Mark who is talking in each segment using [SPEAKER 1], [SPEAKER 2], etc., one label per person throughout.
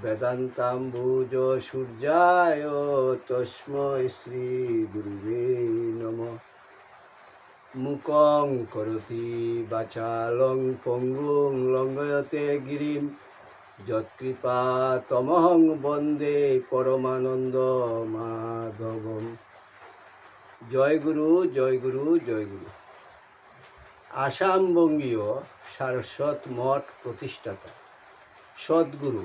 [SPEAKER 1] বেদান্তাম্বুজ সূর্যায় তস্মৈ শ্রী গুরুবে নম। মুকং করতি বাচালং পঙ্গুং লঙ্গয়তে গিরিম। যৎকৃপা তমহং বন্দে পরমানন্দ মাধবম। জয় গুরু জয় গুরু জয় গুরু। আসামবঙ্গীয় সারস্বত মঠ প্রতিষ্ঠাতা। সদ্গুরু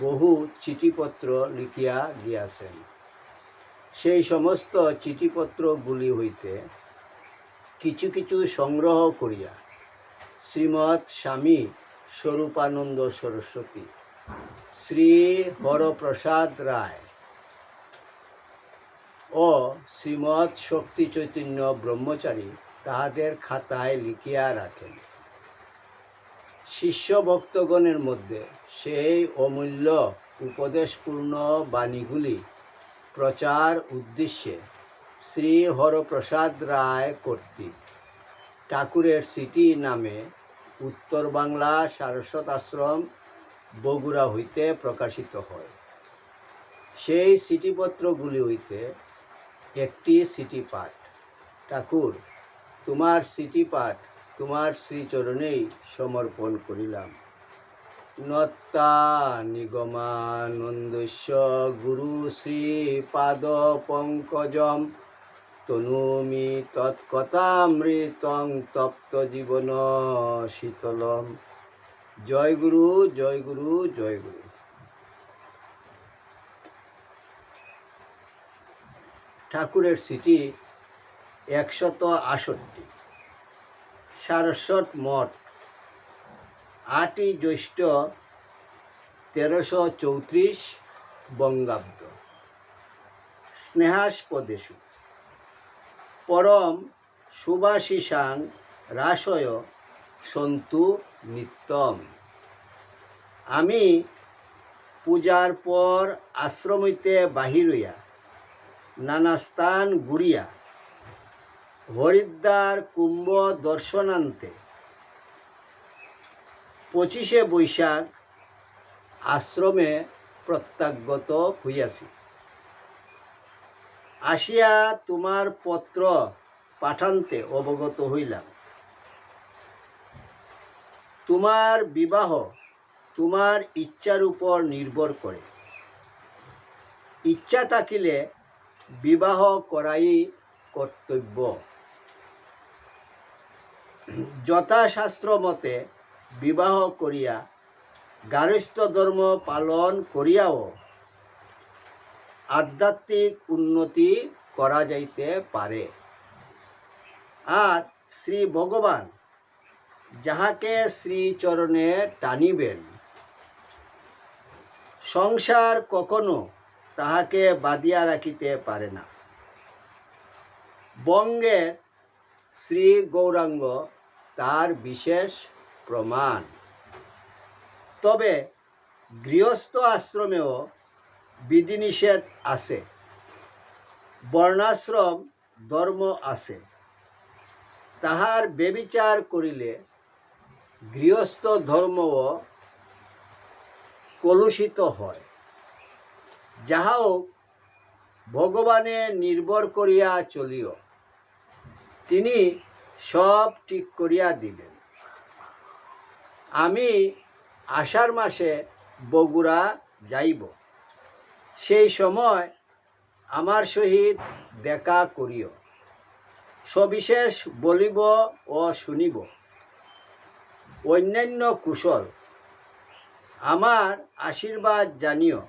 [SPEAKER 1] বহু চিঠিপত্র লিখিয়া গিয়াছেন। সেই সমস্ত চিঠিপত্রগুলি হইতে কিছু কিছু সংগ্রহ করিয়া শ্রীমৎ স্বামী স্বরূপানন্দ সরস্বতী, শ্রী হরপ্রসাদ রায় ও শ্রীমৎ শক্তি চৈতন্য ব্রহ্মচারী তাহাদের খাতায় লিখিয়া রাখেন। শিষ্য ভক্তগণের মধ্যে সেই অমূল্য উপদেশপূর্ণ বাণীগুলি প্রচার উদ্দেশ্যে শ্রী হরপ্রসাদ রায় কর্তৃক। ঠাকুরের সিটি নামে উত্তর বাংলা সারস্বত আশ্রম, বগুড়া হইতে প্রকাশিত হয়। সেই সিটিপত্রগুলি হইতে একটি সিটি পাঠ। ঠাকুর, তোমার সিটি পাঠ তোমার শ্রীচরণেই সমর্পণ করিলাম। নত্তা নিগমানন্দস্য গুরু শ্রী পাদ পঙ্কজম। তনুমি তৎকথামৃতং তপ্ত জীবন শীতলম। জয় গুরু জয় গুরু জয় গুরু। ঠাকুরের সিটি একশত আষট্টি। সারস্বত মঠ আটই জ্যৈষ্ঠ তেরোশো চৌত্রিশ বঙ্গাব্দ। স্নেহাস্পদেশু। পরম সুভাষিসাং রাসয় সন্তু নিত্যম। আমি পূজার পর আশ্রমইতে বাহির হইয়া নানা স্থান ঘুরিয়া হরিদ্বার কুম্ভ দর্শনান্তে পঁচিশে বৈশাখ আশ্রমে প্রত্যাগত হইয়াছি। আসিয়া তোমার পত্র পাঠান্তে অবগত হইলাম। তোমার বিবাহ তোমার ইচ্ছার উপর নির্ভর করে। ইচ্ছা থাকিলে বিবাহ করাই কর্তব্য। যথাশাস্ত্র মতে বিবাহ করিয়া গার্হস্থ ধর্ম পালন করিয়াও আধ্যাত্মিক উন্নতি করা যাইতে পারে। আর শ্রী ভগবান যাহাকে শ্রীচরণে টানিবেন, সংসার কখনো তাহাকে বাদিয়া রাখিতে পারে না। বঙ্গের শ্রী গৌরাঙ্গ তার বিশেষ প্রমাণ। তবে গৃহস্থ আশ্রমেও বিধিনিষেধ আছে। বর্ণাশ্রম, ধর্ম আছে। তাহার বেবিচার করিলে গৃহস্থ ধর্মও কলুষিত হয়। যাহা হোক, ভগবানে নির্ভর করিয়া চলিও। তিনি সব ঠিক করিয়া দিবেন। আমি আষাঢ় মাসে বগুড়া যাইব। সেই সময় আমার সহিত দেখা করিও। সবিশেষ বলিব ও শুনিব। অন্যান্য কুশল, আমার আশীর্বাদ জানিও।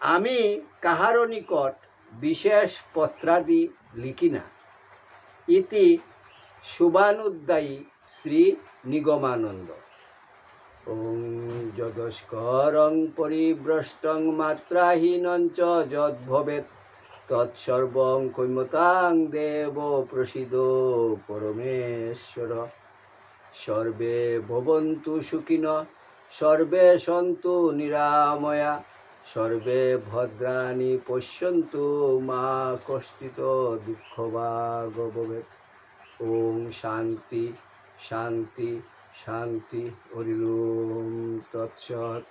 [SPEAKER 1] আমি কাহারও নিকট বিশেষ পত্রাদি লিখি না। ইতি শুভানুদ্দায়ী শ্রী নিগমানন্দ। ওং যদস্করং পরিভ্রষ্টং মাত্রাহীনং চ যদ্ভবেৎ, তৎসর্বং কৈমতাং দেব প্রসিদ পরমেশ্বর। সর্বে ভবন্তু সুখিন, সর্বে সন্তু নিরাময়া, সর্বে ভদ্রাণি পশ্যন্তু মা কষ্টিত দুঃখ ভবেৎ। ওম শান্তি শান্তি শান্তি হরিম তৎসৎ।